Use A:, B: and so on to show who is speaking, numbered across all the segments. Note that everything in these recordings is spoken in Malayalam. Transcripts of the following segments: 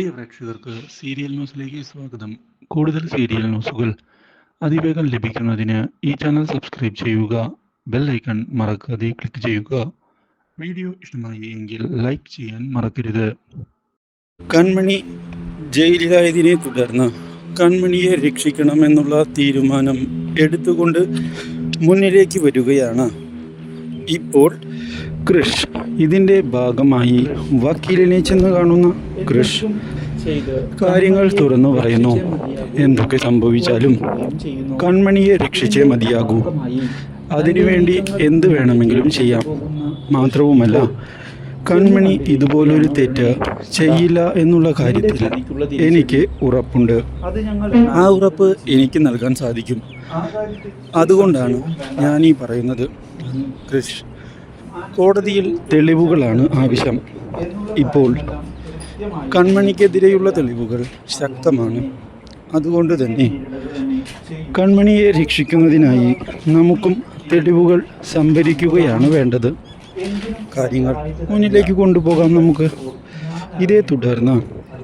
A: പ്രിയ പ്രേക്ഷകർക്ക് സീരിയൽ ന്യൂസിലേക്ക് സ്വാഗതം. കൂടുതൽ സീരിയൽ ന്യൂസുകൾ അതിവേഗം ലഭിക്കുന്നതിന് ഈ ചാനൽ സബ്സ്ക്രൈബ് ചെയ്യുക ബെൽ ഐക്കൺ മറക്കാതെ ക്ലിക്ക് ചെയ്യുക. വീഡിയോ ഇഷ്ടമായി എങ്കിൽ ലൈക്ക് ചെയ്യാൻ മറക്കരുത്.
B: കൺമണി ജയിലിലായതിനെ തുടർന്ന് കൺമണിയെ രക്ഷിക്കണമെന്നുള്ള തീരുമാനം എടുത്തുകൊണ്ട് മുന്നിലേക്ക് വരികയാണ്. ഇപ്പോൾ കൃഷ്. ഇതിന്റെ ഭാഗമായി വക്കീലിനെ ചെന്ന് കാണുന്ന കൃഷ്. കാര്യങ്ങൾ തുറന്നു പറയുന്നു. എന്തൊക്കെ സംഭവിച്ചാലും കൺമണിയെ രക്ഷിച്ചേ മതിയാകൂ. അതിനുവേണ്ടി എന്ത് വേണമെങ്കിലും ചെയ്യാം. മാത്രവുമല്ല കൺമണി ഇതുപോലൊരു തെറ്റ് ചെയ്യില്ല എന്നുള്ള കാര്യത്തിൽ എനിക്ക് ഉറപ്പുണ്ട്. ആ ഉറപ്പ് എനിക്ക് നൽകാൻ സാധിക്കും. അതുകൊണ്ടാണ് ഞാൻ ഈ പറയുന്നത്. കൃഷ്. കോടതിയിൽ തെളിവുകളാണ് ആവശ്യം. ഇപ്പോൾ കൺമണിക്കെതിരെയുള്ള തെളിവുകൾ ശക്തമാണ്. അതുകൊണ്ട് തന്നെ കൺമണിയെ രക്ഷിക്കുന്നതിനായി നമുക്കും തെളിവുകൾ സംഭരിക്കുകയാണ് വേണ്ടത്. കാര്യങ്ങൾ മുന്നിലേക്ക് കൊണ്ടുപോകാം നമുക്ക്. ഇതേ തുടർന്ന്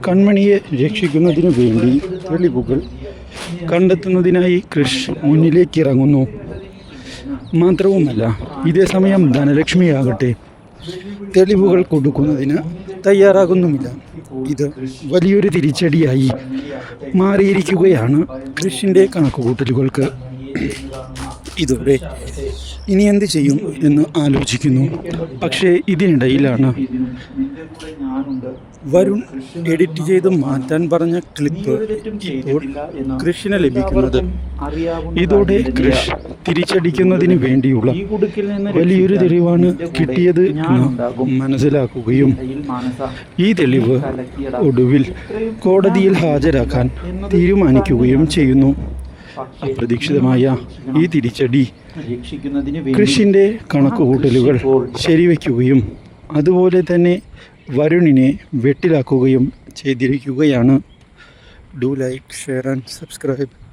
B: കൺമണിയെ രക്ഷിക്കുന്നതിനു വേണ്ടി തെളിവുകൾ കണ്ടെത്തുന്നതിനായി കൃഷ് മുന്നിലേക്ക് ഇറങ്ങുന്നു മാത്രവുമല്ല ഇതേ സമയം ധനലക്ഷ്മിയാകട്ടെ തെളിവുകൾ കൊടുക്കുന്നതിന് തയ്യാറാകുന്നുമില്ല. ഇത് വലിയൊരു തിരിച്ചടിയായി മാറിയിരിക്കുകയാണ് കൃഷിന്റെ കണക്കുകൂട്ടലുകൾക്ക്. ഇതോടെ ഇനി എന്ത് ചെയ്യും എന്ന് ആലോചിക്കുന്നു. പക്ഷേ ഇതിനിടയിലാണ് വരുൺ എഡിറ്റ് ചെയ്ത് മാറ്റാൻ പറഞ്ഞ ക്ലിപ്പ് ഇപ്പോൾ കൃഷിന് ലഭിക്കുന്നത്. ഇതോടെ കൃഷ് തിരിച്ചടിക്കുന്നതിന് വേണ്ടിയുള്ള വലിയൊരു തെളിവാണ് കിട്ടിയത് മനസ്സിലാക്കുകയും ഈ തെളിവ് ഒടുവിൽ കോടതിയിൽ ഹാജരാക്കാൻ തീരുമാനിക്കുകയും ചെയ്യുന്നു. അപ്രതീക്ഷിതമായ ഈ തിരിച്ചടി കൃഷിന്റെ കണക്കുകൂട്ടലുകൾ ശരിവയ്ക്കുകയും അതുപോലെ തന്നെ വരുണിനെ വെട്ടിലാക്കുകയും ചെയ്തിരിക്കുകയാണ്. Do like share and subscribe